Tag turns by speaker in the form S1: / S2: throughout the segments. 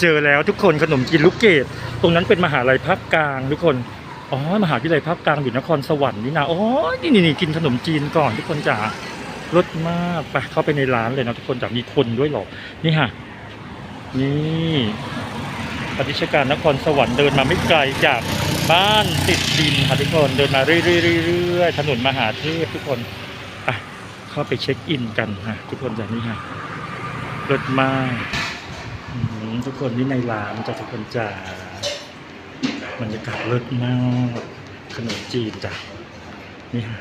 S1: เจอแล้วทุกคนขนมจีนลูกเกดตรงนั้นเป็นมหาลัยภาคกลางทุกคนอ๋อมหาวิทยาลัยภาคกลางอยู่นครสวรรค์นี่นะอ๋อนี่นี่นี่กินขนมจีนก่อนทุกคนจ๋ารสมากไปเข้าไปในร้านเลยนะทุกคนจ๋ามีคนด้วยหรอนี่ฮะนี่ปฏิชการนครสวรรค์เดินมาไม่ไกลจากบ้านติดดินค่ะทุกคนเดินมาเรื่อยๆถนนมหาเทพทุกคนอะเข้าไปเช็คอินกันฮะทุกคนจ๋านี่ฮะรสมาก ทุกคนนี่ในร้านจะทุกคนจะบรรยากาศเลิศมากขนมจีนจ้ะนี่ฮะ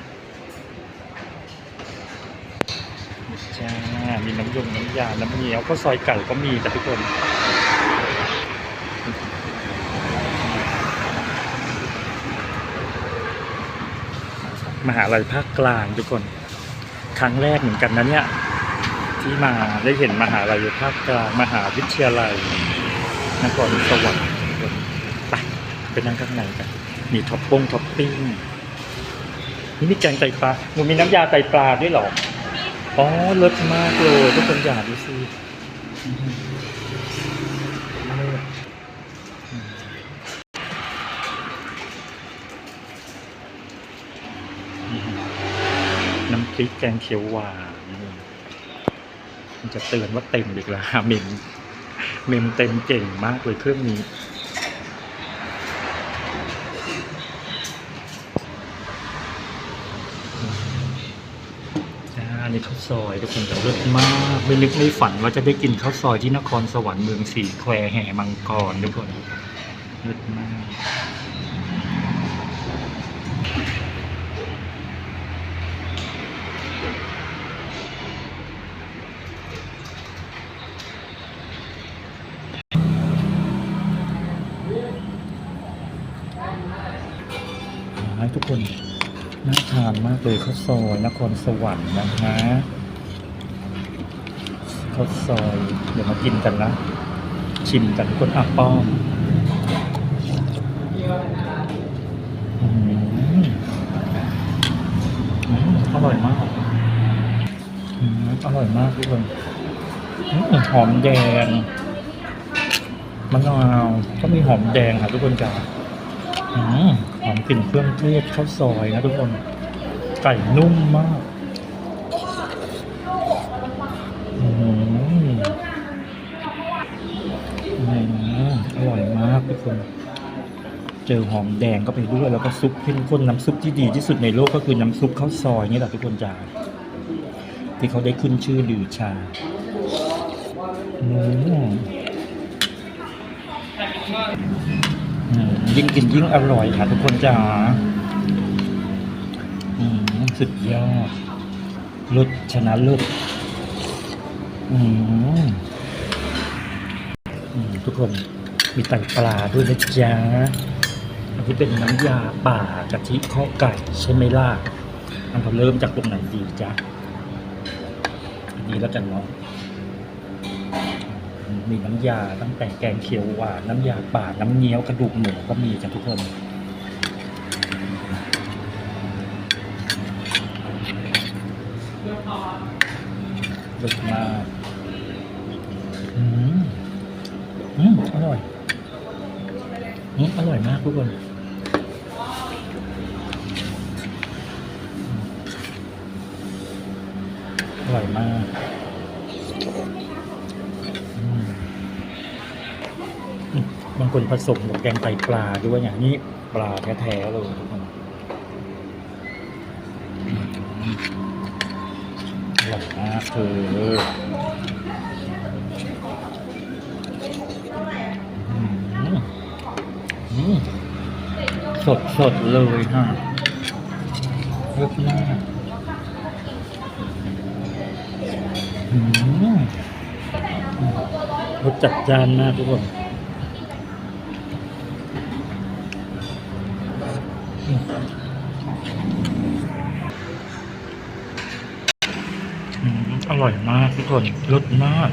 S1: จ้ามีน้ำยงน้ำยา น้ำเงี้ยวก็ซอยไก่ก็มีจ้ะทุกคนมหาลัยภาคกลางทุกคน ครั้งแรกเหมือนกันนะเนี่ย ที่มาได้เห็นมหาลัยภาคกลางมหาวิทยาลัยนครสวรรค์ไปไปนั่งข้างในกันมีท็อปปงท็อปปิ้งนี่มีแกงไตปลาหนูมีน้ำยาไตปลาด้วยหรออ๋อเลิศมากเลยทุกคนอยากดูสิอื้อหือเลิศอืมน้ำพริกแกงเขียวหวาน มันจะเตือนว่าเต็มอีกแล้วเมมเมมเต็มเก่งมากเลยเครื่องนี้จ้านี่ข้าวซอยทุกคนจะเลิศมาก ไม่นึกไม่ฝันว่าจะได้กินข้าวซอยที่นครสวรรค์เมืองสีแควแห่มังกรทุกคนเลิศมาก ให้ทุกคนน่าทานมากเลยข้าวซอยนครสวรรค์นะฮะข้าวซอยเดี๋ยวมากินกันนะ ชิมกันคนอะป้อมอร่อยมากอร่อยมากทุกคนหอมแดงมะนาวก็มีหอมแดงค่ะทุกคนจ้า หอมกลิ่นเครื่องเทศข้าวซอยนะทุกคน ไก่นุ่มมากอืมอืมอร่อยมากทุกคน เจอหอมแดงก็ไปด้วย แล้วก็ซุปเข้มข้นน้ำซุปที่ดีที่สุดในโลกก็คือน้ำซุปข้าวซอยนี่แหละทุกคนจ้าที่เขาได้ขึ้นชื่อลือชาอืม ยิ่งกินยิ่งอร่อยค่ะทุกคนจ๋าอืมสุดยอดลุดชนะลุดอือืมทุกคนมีไตปลาด้วยนะจ๊ะอันนี้เป็นน้ำยาป่ากะทิข้อไก่ใช่ไหมล่ะอันเราเริ่มจากตรงไหนดีจ๊ะอันนี้แล้วกันเนาะ มีน้ำยาตั้งแต่แกงเขียวหวานน้ำยาป่าน้ำเงี้ยวกระดูกหมูก็มีกันทุกคนรสมากอืมอืมอร่อยอืมอร่อยมากทุกคนอร่อยมาก อืมอืม บางคนผสมกับแกงไตปลาด้วยอย่างนี้ปลาแท้ๆเลยทุกคนอร่อยมากเธออือสดสดๆเลยฮะเยอะมากรสจัดจานมากทุกคนอืมอืม อร่อยมากทุกคนรสมาก